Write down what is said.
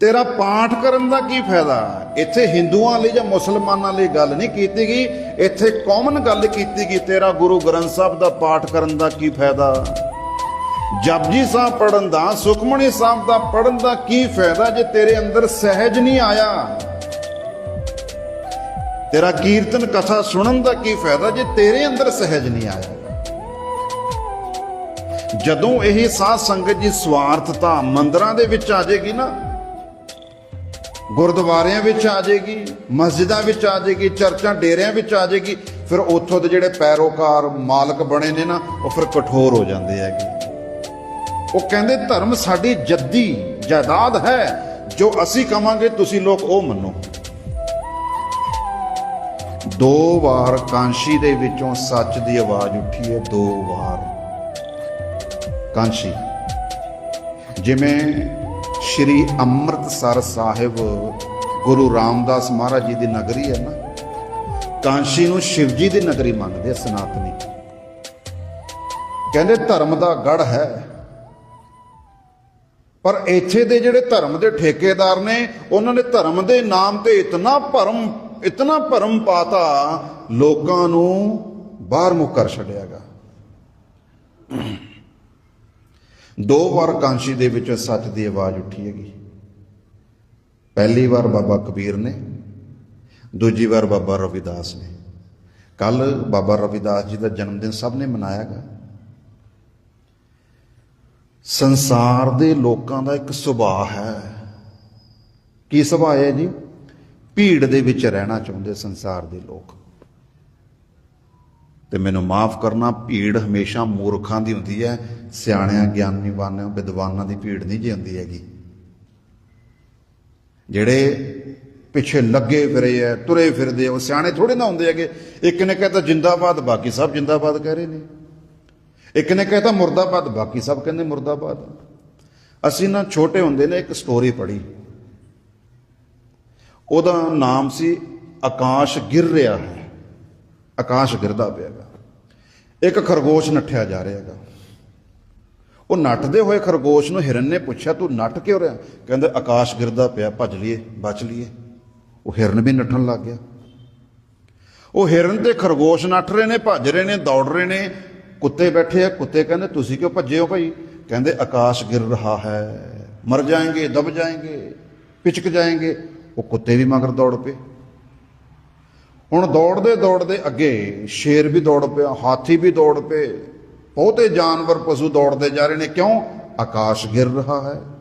ਤੇਰਾ ਪਾਠ ਕਰਨ ਦਾ ਕੀ ਫਾਇਦਾ? ਇੱਥੇ ਹਿੰਦੂਆਂ ਲਈ ਜਾਂ ਮੁਸਲਮਾਨਾਂ ਲਈ ਗੱਲ ਨਹੀਂ ਕੀਤੀ ਗਈ। ਇੱਥੇ ਕਾਮਨ ਗੱਲ ਕੀਤੀ ਗਈ। ਤੇਰਾ ਗੁਰੂ ਗ੍ਰੰਥ ਸਾਹਿਬ ਦਾ ਪਾਠ ਕਰਨ ਦਾ ਕੀ ਫਾਇਦਾ? ਜਪਜੀ ਸਾਹਿਬ ਪੜਨ ਦਾ ਸੁਖਮਣੀ ਸਾਹਿਬ ਦਾ ਪੜਨ ਦਾ ਕੀ ਫਾਇਦਾ ਜੇ ਤੇਰੇ ਅੰਦਰ ਸਹਿਜ ਨਹੀਂ ਆਇਆ? ਤੇਰਾ ਕੀਰਤਨ, ਕਥਾ ਸੁਣਨ ਦਾ ਕੀ ਫਾਇਦਾ ਜੇ ਤੇਰੇ ਅੰਦਰ ਸਹਿਜ ਨਹੀਂ ਆਇਆ? ਜਦੋਂ ਇਹ ਸਾਧ ਸੰਗਤ ਦੀ ਸਵਾਰਥਤਾ ਮੰਦਰਾਂ ਦੇ ਵਿੱਚ ਆ ਜਾਏਗੀ ਨਾ ਗੁਰਦੁਆਰਿਆਂ ਵਿੱਚ ਆ ਜਾਏਗੀ, ਮਸਜਿਦਾਂ ਵਿੱਚ ਆ ਜਾਏਗੀ, ਚਰਚਾਂ ਡੇਰਿਆਂ ਵਿੱਚ ਆ ਜਾਏਗੀ, ਫਿਰ ਉੱਥੋਂ ਦੇ ਜਿਹੜੇ ਪੈਰੋਕਾਰ ਮਾਲਕ ਬਣੇ ਨੇ ਨਾ, ਉਹ ਫਿਰ ਕਠੋਰ ਹੋ ਜਾਂਦੇ ਹੈਗੇ। ਉਹ ਕਹਿੰਦੇ, ਧਰਮ ਸਾਡੀ ਜੱਦੀ ਜਾਇਦਾਦ ਹੈ, ਜੋ ਅਸੀਂ ਕਵਾਂਗੇ, ਤੁਸੀਂ ਲੋਕ ਉਹ ਮੰਨੋ। ਦੋ ਵਾਰ ਕਾਂਸ਼ੀ ਦੇ ਵਿੱਚੋਂ ਸੱਚ ਦੀ ਆਵਾਜ਼ ਉੱਠੀ ਹੈ, ਦੋ ਵਾਰ। ਕਾਂਸ਼ੀ, ਜਿਵੇਂ ਸ਼੍ਰੀ ਅੰਮ੍ਰਿਤਸਰ ਸਾਹਿਬ ਗੁਰੂ ਰਾਮਦਾਸ ਮਹਾਰਾਜ ਜੀ ਦੀ ਨਗਰੀ ਹੈ ਨਾ, ਕਾਂਸ਼ੀ ਨੂੰ ਸ਼ਿਵਜੀ ਦੀ ਨਗਰੀ ਮੰਨਦੇ ਆ ਸਨਾਤਨੀ। ਕਹਿੰਦੇ ਧਰਮ ਦਾ ਗੜ ਹੈ, ਪਰ ਇੱਥੇ ਦੇ ਜਿਹੜੇ ਧਰਮ ਦੇ ਠੇਕੇਦਾਰ ਨੇ, ਉਹਨਾਂ ਨੇ ਧਰਮ ਦੇ ਨਾਮ ਤੇ ਇਤਨਾ ਭਰਮ ਇਤਨਾ ਭਰਮ ਪਾਤਾ, ਲੋਕਾਂ ਨੂੰ ਬਾਹਰ ਮੁੱਖ ਕਰ ਛੱਡਿਆਗਾ। ਦੋ ਵਾਰ ਕਾਂਸ਼ੀ ਦੇ ਵਿੱਚ ਸੱਚ ਦੀ ਆਵਾਜ਼ ਉੱਠੀ ਹੈਗੀ। ਪਹਿਲੀ ਵਾਰ ਬਾਬਾ ਕਬੀਰ ਨੇ, ਦੂਜੀ ਵਾਰ ਬਾਬਾ ਰਵਿਦਾਸ ਨੇ। ਕੱਲ ਬਾਬਾ ਰਵਿਦਾਸ ਜੀ ਦਾ ਜਨਮ ਦਿਨ ਸਭ ਨੇ ਮਨਾਇਆਗਾ ਸੰਸਾਰ ਦੇ ਲੋਕਾਂ ਦਾ ਇੱਕ ਸੁਭਾਅ ਹੈ। ਕੀ ਸੁਭਾਅ ਹੈ ਜੀ? ਭੀੜ ਦੇ ਵਿੱਚ ਰਹਿਣਾ ਚਾਹੁੰਦੇ ਸੰਸਾਰ ਦੇ ਲੋਕ। ਤੇ ਮੈਨੂੰ ਮਾਫ ਕਰਨਾ, ਭੀੜ ਹਮੇਸ਼ਾ ਮੂਰਖਾਂ ਦੀ ਹੁੰਦੀ ਹੈ, ਸਿਆਣਿਆਂ, ਗਿਆਨੀ ਵਾਨਿਆਂ ਵਿਦਵਾਨਾਂ ਦੀ ਭੀੜ ਨਹੀਂ ਜੀ ਹੁੰਦੀ ਹੈਗੀ। ਜਿਹੜੇ ਪਿੱਛੇ ਲੱਗੇ ਫਿਰੇ ਐ, ਤੁਰੇ ਫਿਰਦੇ ਉਹ ਸਿਆਣੇ ਥੋੜੇ ਨਾ ਹੁੰਦੇ ਹੈਗੇ। ਇੱਕ ਨੇ ਕਹਤਾ ਜਿੰਦਾਬਾਦ, ਬਾਕੀ ਸਭ ਜਿੰਦਾਬਾਦ ਕਹਿ ਰਹੇ ਨੇ। ਇੱਕ ਨੇ ਕਹਤਾ ਮੁਰਦਾਬਾਦ, ਬਾਕੀ ਸਭ ਕਹਿੰਦੇ ਮੁਰਦਾਬਾਦ। ਅਸੀਂ ਨਾ ਛੋਟੇ ਹੁੰਦੇ ਨੇ ਇੱਕ ਸਟੋਰੀ ਪੜ੍ਹੀ। ਉਹਦਾ ਨਾਮ ਸੀ ਆਕਾਸ਼ ਗਿਰ ਰਿਹਾ ਹੈ। ਆਕਾਸ਼ ਗਿਰਦਾ ਪਿਆਗਾ। ਇੱਕ ਖਰਗੋਸ਼ ਨੱਠਿਆ ਜਾ ਰਿਹਾਗਾ। ਉਹ ਨੱਠਦੇ ਹੋਏ ਖਰਗੋਸ਼ ਨੂੰ ਹਿਰਨ ਨੇ ਪੁੱਛਿਆ, ਤੂੰ ਨੱਠ ਕਿਉਂ ਰਿਹਾ? ਕਹਿੰਦੇ, ਆਕਾਸ਼ ਗਿਰਦਾ ਪਿਆ, ਭੱਜ ਲਈਏ, ਬਚ ਲਈਏ। ਉਹ ਹਿਰਨ ਵੀ ਨੱਠਣ ਲੱਗ ਗਿਆ। ਉਹ ਹਿਰਨ ਤੇ ਖਰਗੋਸ਼ ਨੱਠ ਰਹੇ ਨੇ, ਭੱਜ ਰਹੇ ਨੇ, ਦੌੜ ਰਹੇ ਨੇ। ਕੁੱਤੇ ਬੈਠੇ ਆ, ਕੁੱਤੇ ਕਹਿੰਦੇ, ਤੁਸੀਂ ਕਿਉਂ ਭੱਜੇ ਹੋ ਭਾਈ? ਕਹਿੰਦੇ, ਆਕਾਸ਼ ਗਿਰ ਰਹਾ ਹੈ, ਮਰ ਜਾਏਗੇ, ਦਬ ਜਾਏਗੇ, ਪਿਚਕ ਜਾਏਂਗੇ। ਉਹ ਕੁੱਤੇ ਵੀ ਮਗਰ ਦੌੜ ਪਏ। ਹੁਣ ਦੌੜਦੇ ਦੌੜਦੇ ਅੱਗੇ ਸ਼ੇਰ ਵੀ ਦੌੜ ਪਿਆ, ਹਾਥੀ ਵੀ ਦੌੜ ਪਏ। ਬਹੁਤੇ ਜਾਨਵਰ ਪਸ਼ੂ ਦੌੜਦੇ ਜਾ ਰਹੇ ਨੇ, ਕਿਉਂ? ਆਕਾਸ਼ ਗਿਰ ਰਿਹਾ ਹੈ।